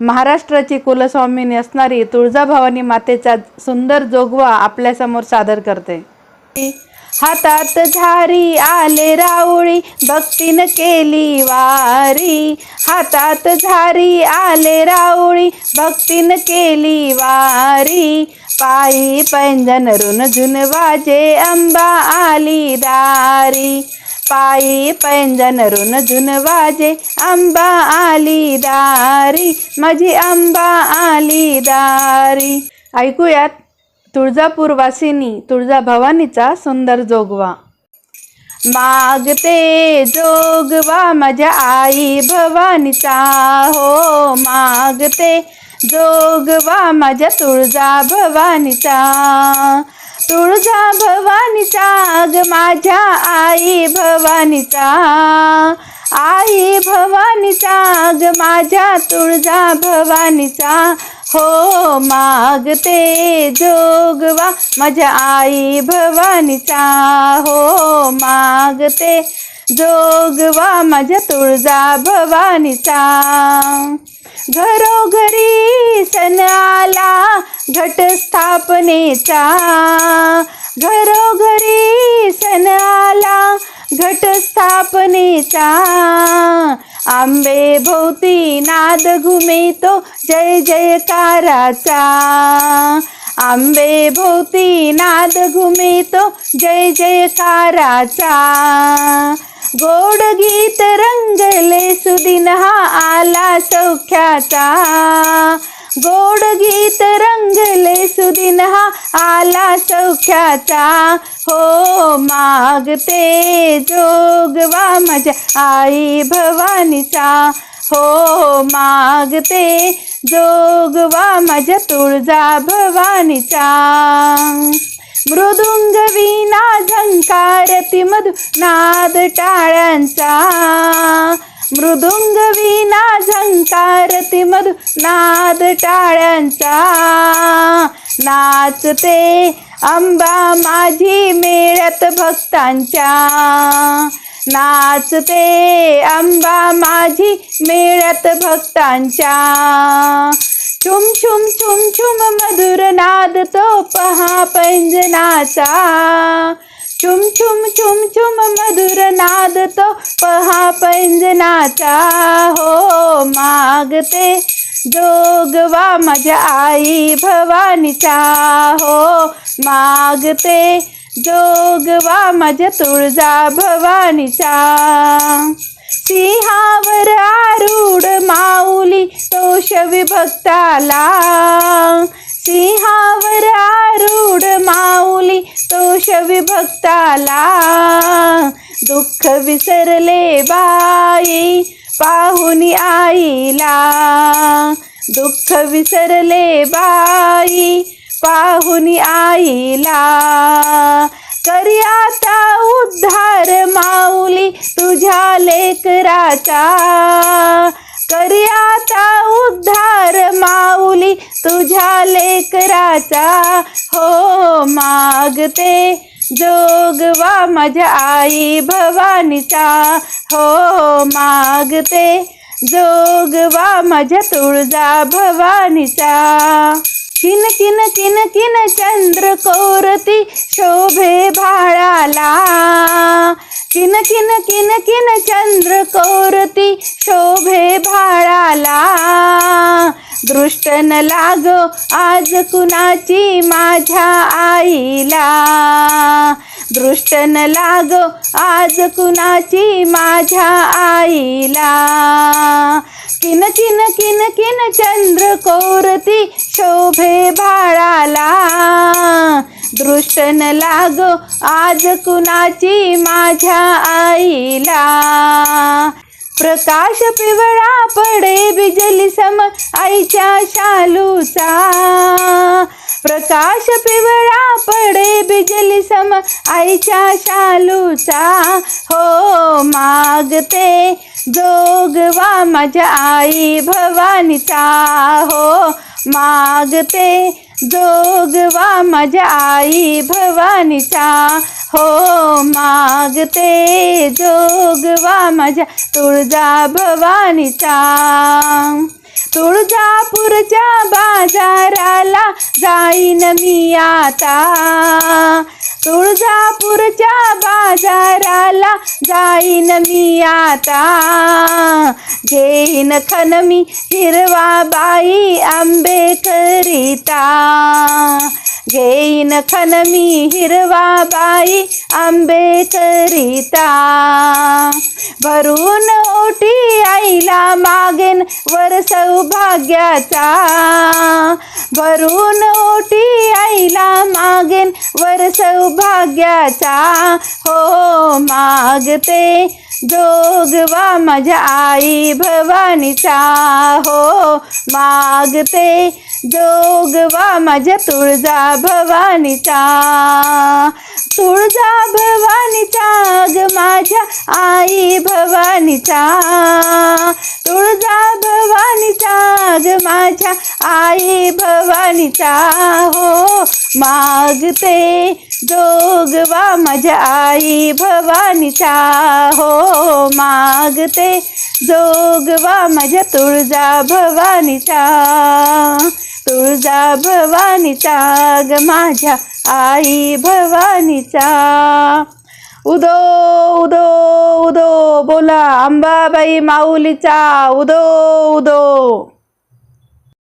महाराष्ट्राची कुलस्वामिनी असणारी तुळजाभवानी मातेचा सुंदर जोगवा आपल्यासमोर सादर करते. हातात झारी आले राऊळी भक्तीनं केली वारी. हातात झारी आले राऊळी भक्तीन केली वारी. पायी पैंजन रुन वाजे अंबा आली दारी. पायी पैंजन रुन वाजे आंबा आली दारी माझी आंबा आली दारी. ऐकूयात तुळजापूर वासिनी तुळजा भवानीचा सुंदर जोगवा. मागते जोगवा माझ्या आई भवानीचा हो मागते जोगवा माझ्या तुळजा भवानीचा तुळजा भवानीचा ग माझ्या आई भवानीचा. आई भवानीचा ग माझ्या तुळजा भवानीचा. हो मागते जोगवा माझ्या आई भवानीचा. हो मागते जोगवा माझ्या तुळजा भवानीचा. घरोघरी सण आला घटस्थापनेचा घरोघरी सण आला घटस्थापनेचा आंबे भोवती नाद घुमेतो जय जयकाराचा. आंबे भोवती नाद घुमेतो जय जयकाराचा. गोड गीत रंगले सुदिन हा आला सौख्याचा. गोड गीत रंगले सुदिन हा आला सौख्याचा. हो मागते जोगवा माझ्या आई भवानीचा. हो मागते जोगवा माझ्या तुळजा भवानीचा. मृदुंग विना झंकारती मधु नाद टाळ्यांचा. मृदुंग विना झंकारती मधु नाद टाळ्यांचा. नाचते अंबा माझी मिळत भक्तांच्या. नाचते अंबा माझी मिळत भक्तांच्या. छुम छुम छुम छुम मधुर नाद तो पहा पैंजनाचा. छुम छुम छुम छुम मधुर नाद तो पहा पैंजनाचा. हो मागते जोगवा माझ्या आई भवानीचा. हो मागते जोगवा माझ्या तुळजा भवानीचा. सिंहावर आरूढ माऊली तोष विभक्ताला. सिंहावर आरूढ माऊली तोष विभक्ताला. दुःख विसरले बाई पाहुनी आईला. दुःख विसरले बाई पाहुनी आईला. करी आता उद्धार माऊली तुझ्या लेकराचा. करी आता उद्धार माऊली तुझ्या लेकराचा. हो मागते जोगवा माझ्या आई भवानीचा. हो मागते जोगवा माझ्या तुळजा भवानीचा. किन किन किन किन चंद्र कोरती शोभे भाळाला. किन किन किन किन चंद्र कोरती शोभे भाळाला. दृष्ट न लागो आज कुणाची माझ्या आईला. दृष्ट न आज कुणाची माझ्या आईला? किन किन किन किन चंद्र कोरती शोभे बाळाला. दृष्ट न आज कुणाची माझ्या आईला? प्रकाश पिवळा पडे बिजली सम आईच्या शालूचा. प्रकाश पिवळा पडे बिजली सम आईच्या शालूचा. हो मागते जोगवा माझ्या आई भवानीचा. हो मागते जोगवा माझ्या आई भवानीचा. हो मागते जोगवा माझ्या तुळजा भवानीचा. तुळजापूरच्या बाजाराला जाईन मी आता. तुळजापूरच्या बाजाराला जाईन मी आता. घेईन खन मी हिरवा बाई आंबेकरिता. घेईन खन मी हिरवा बाई आंबेकरिता. भरून ओटी आईला मागेन वर सौभाग्याचा. भरून ओटी आईला मागेन वर सौभाग्याचा. हो मागते जोगवा माझ्या आई भवानीचा. हो मागते. जोगवा माझ्या तुळजा भवानीचा. तुळजा भवानीचा ग माझ्या आई भवानीचा. तुळजा भवानीचा ग माझ्या आई भवानीचा. हो मागते जोगवा माझ्या आई भवानीचा. हो मागते जोगवा माझ्या तुळजा भवानीचा. तुळजा भवानीचा ग माझ्या आई भवानीचा. उदो उदो उदो बोला अंबाबाई माऊलीचा. उदो उदो.